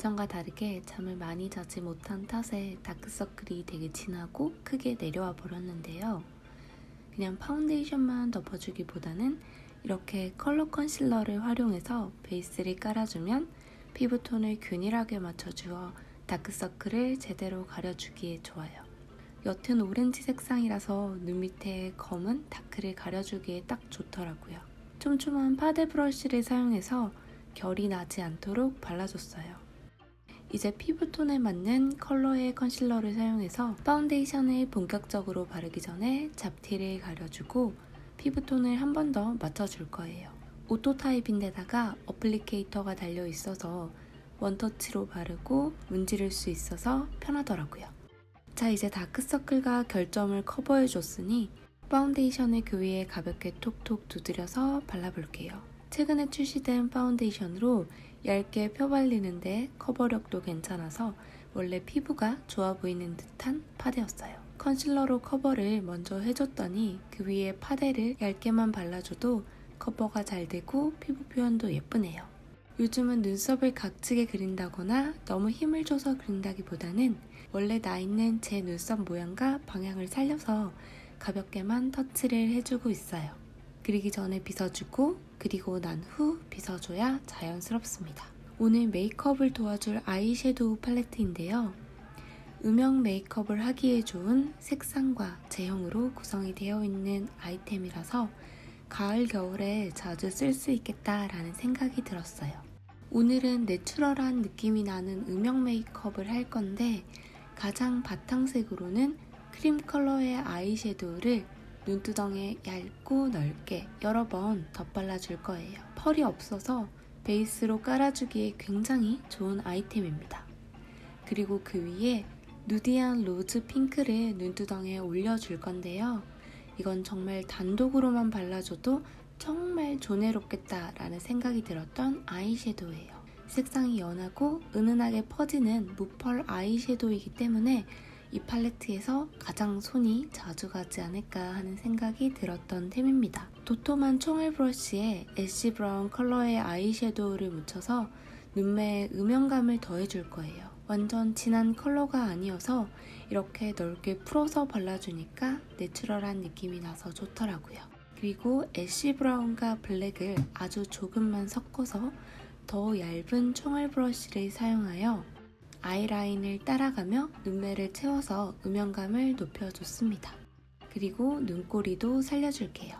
예전과 다르게 잠을 많이 자지 못한 탓에 다크서클이 되게 진하고 크게 내려와 버렸는데요. 그냥 파운데이션만 덮어주기보다는 이렇게 컬러 컨실러를 활용해서 베이스를 깔아주면 피부톤을 균일하게 맞춰주어 다크서클을 제대로 가려주기에 좋아요. 옅은 오렌지 색상이라서 눈 밑에 검은 다크를 가려주기에 딱 좋더라고요. 촘촘한 파데 브러쉬를 사용해서 결이 나지 않도록 발라줬어요. 이제 피부톤에 맞는 컬러의 컨실러를 사용해서 파운데이션을 본격적으로 바르기 전에 잡티를 가려주고 피부톤을 한 번 더 맞춰줄 거예요. 오토 타입인데다가 어플리케이터가 달려 있어서 원터치로 바르고 문지를 수 있어서 편하더라고요. 자, 이제 다크서클과 결점을 커버해줬으니 파운데이션을 그 위에 가볍게 톡톡 두드려서 발라볼게요. 최근에 출시된 파운데이션으로 얇게 펴발리는데 커버력도 괜찮아서 원래 피부가 좋아 보이는 듯한 파데였어요. 컨실러로 커버를 먼저 해줬더니 그 위에 파데를 얇게만 발라줘도 커버가 잘 되고 피부 표현도 예쁘네요. 요즘은 눈썹을 각지게 그린다거나 너무 힘을 줘서 그린다기보다는 원래 나 있는 제 눈썹 모양과 방향을 살려서 가볍게만 터치를 해주고 있어요. 그리기 전에 빗어주고 그리고 난 후 빗어줘야 자연스럽습니다. 오늘 메이크업을 도와줄 아이섀도우 팔레트인데요. 음영 메이크업을 하기에 좋은 색상과 제형으로 구성이 되어 있는 아이템이라서 가을, 겨울에 자주 쓸 수 있겠다라는 생각이 들었어요. 오늘은 내추럴한 느낌이 나는 음영 메이크업을 할 건데 가장 바탕색으로는 크림 컬러의 아이섀도우를 눈두덩에 얇고 넓게 여러 번 덧발라줄 거예요. 펄이 없어서 베이스로 깔아주기에 굉장히 좋은 아이템입니다. 그리고 그 위에 누디한 로즈 핑크를 눈두덩에 올려줄 건데요. 이건 정말 단독으로만 발라줘도 정말 조내롭겠다라는 생각이 들었던 아이섀도우예요. 색상이 연하고 은은하게 퍼지는 무펄 아이섀도우이기 때문에 이 팔레트에서 가장 손이 자주 가지 않을까 하는 생각이 들었던 템입니다. 도톰한 총알 브러쉬에 애쉬 브라운 컬러의 아이섀도우를 묻혀서 눈매에 음영감을 더해줄 거예요. 완전 진한 컬러가 아니어서 이렇게 넓게 풀어서 발라주니까 내추럴한 느낌이 나서 좋더라고요. 그리고 애쉬 브라운과 블랙을 아주 조금만 섞어서 더 얇은 총알 브러쉬를 사용하여 아이라인을 따라가며 눈매를 채워서 음영감을 높여줬습니다. 그리고 눈꼬리도 살려줄게요.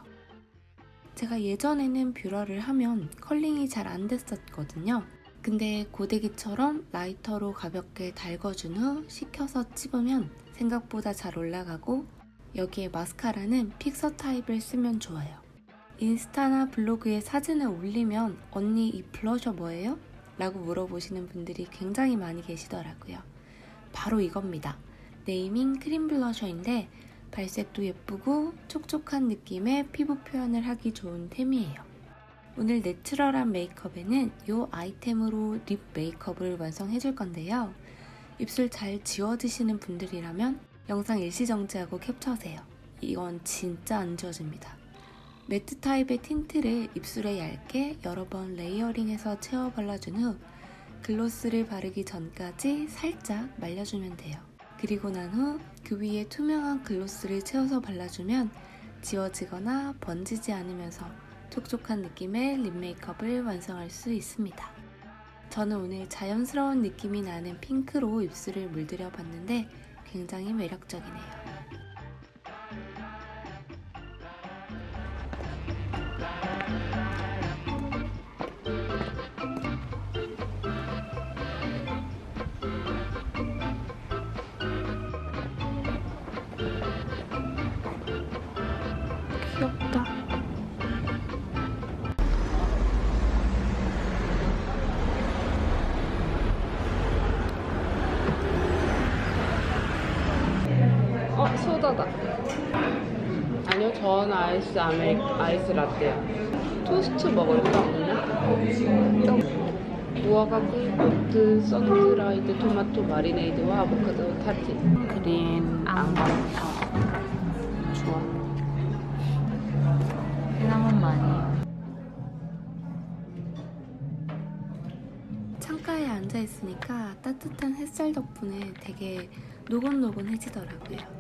제가 예전에는 뷰러를 하면 컬링이 잘 안 됐었거든요. 근데 고데기처럼 라이터로 가볍게 달궈준 후 식혀서 찝으면 생각보다 잘 올라가고 여기에 마스카라는 픽서 타입을 쓰면 좋아요. 인스타나 블로그에 사진을 올리면 언니 이 블러셔 뭐예요? 라고 물어보시는 분들이 굉장히 많이 계시더라고요. 바로 이겁니다. 네이밍 크림 블러셔인데 발색도 예쁘고 촉촉한 느낌의 피부 표현을 하기 좋은 템이에요. 오늘 내추럴한 메이크업에는 이 아이템으로 립 메이크업을 완성해 줄 건데요. 입술 잘 지워지시는 분들이라면 영상 일시 정지하고 캡처하세요. 이건 진짜 안 지워집니다. 매트 타입의 틴트를 입술에 얇게 여러 번 레이어링해서 채워 발라준 후 글로스를 바르기 전까지 살짝 말려주면 돼요. 그리고 난 후 그 위에 투명한 글로스를 채워서 발라주면 지워지거나 번지지 않으면서 촉촉한 느낌의 립 메이크업을 완성할 수 있습니다. 저는 오늘 자연스러운 느낌이 나는 핑크로 입술을 물들여 봤는데 굉장히 매력적이네요. 소다다. 아니요, 전 아이스 아메 아이스 라떼요. 토스트 먹을까 오늘? 무화과 꿀코트 선드라이드 토마토 마리네이드와 아보카도 타르틴. 그린 앙버터. 좋아. 해당은 많이. 창가에 앉아 있으니까 따뜻한 햇살 덕분에 되게 노곤노곤해지더라고요.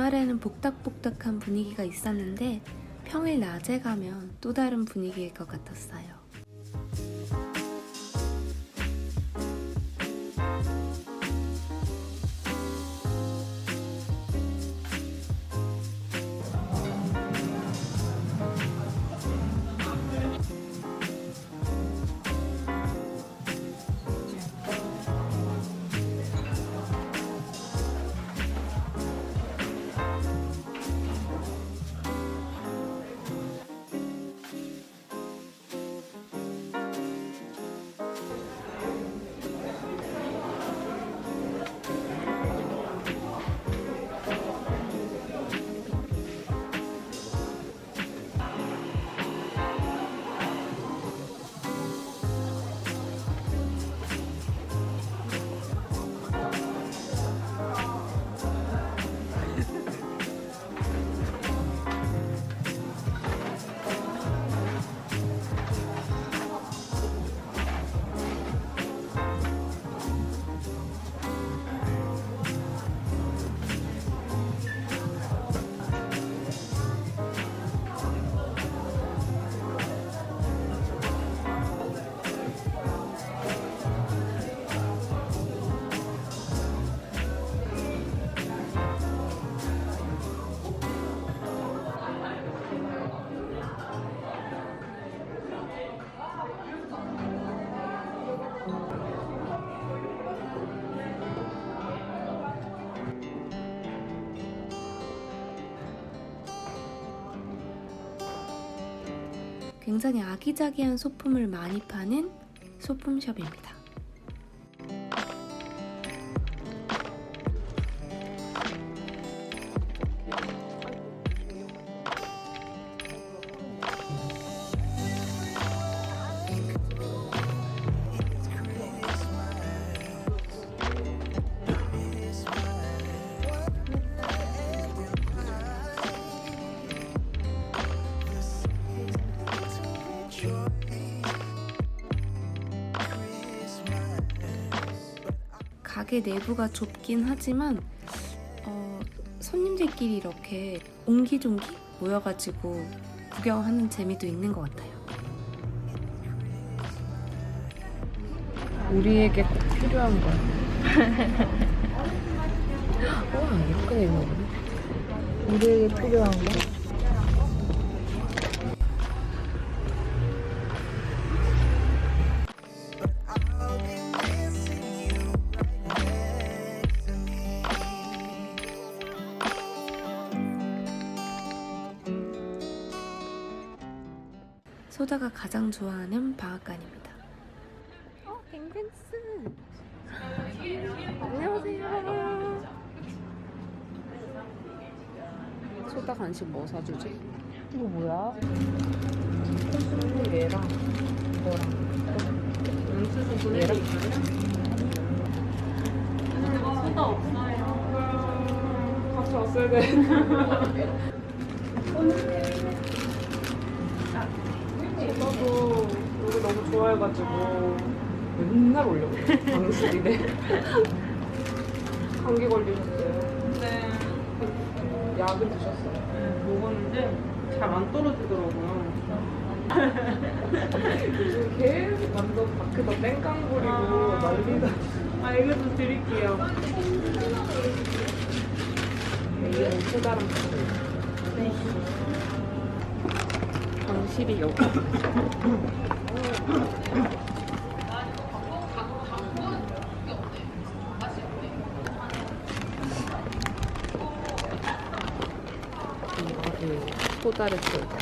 주말에는 복닥복닥한 분위기가 있었는데 평일 낮에 가면 또 다른 분위기일 것 같았어요. 굉장히 아기자기한 소품을 많이 파는 소품숍입니다. 내부가 좁긴 하지만 어, 손님들끼리 이렇게 옹기종기 모여가지고 구경하는 재미도 있는 것 같아요. 우리에게 꼭 필요한 거야. 와, 예쁘게 거네. 우리에게 필요한 거? 소다가 가장 좋아하는 방앗간입니다. 어, 뱅뱅스. 안녕하세요. 소다 간식 뭐 사주지? 이거 뭐야? 얘랑 이거랑 얘랑 같이 왔어야 돼. 좋아해가지고 맨날 올려요. 방실이네. 감기 걸리셨어요? 네, 약은 드셨어요? 네, 먹었는데 잘 안 떨어지더라고요. 요즘 계속 완전 밖에서 땡깡 부리고 난리다. 아, 이거 좀 드릴게요. 이게 또 다른 방실이 여기. 소다를 줘.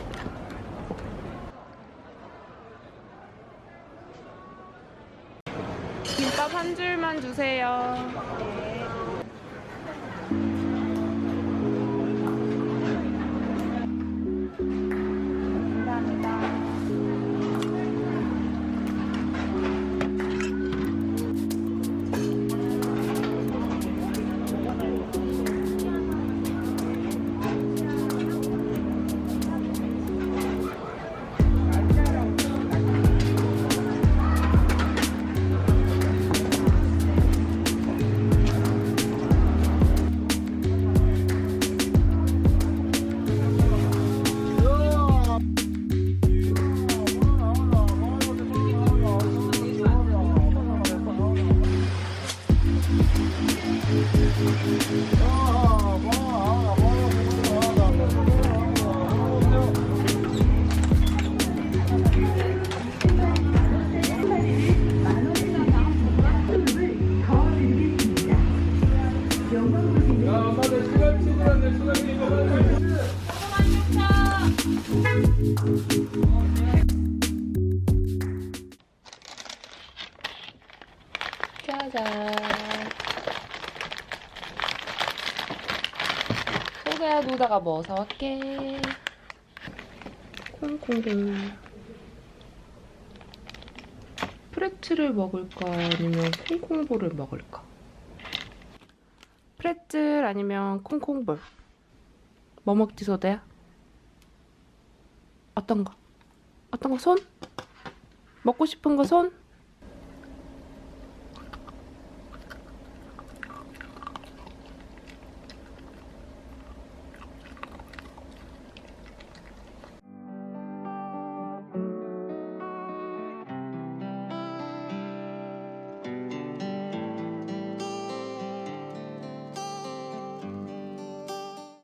소개야 누다가 뭐 사왔게? 콩콩볼. 프레츠를 먹을까 아니면 콩콩볼을 먹을까? 프레츠 아니면 콩콩볼. 뭐 먹지 소대야? 어떤 거? 어떤 거 손? 먹고 싶은 거 손?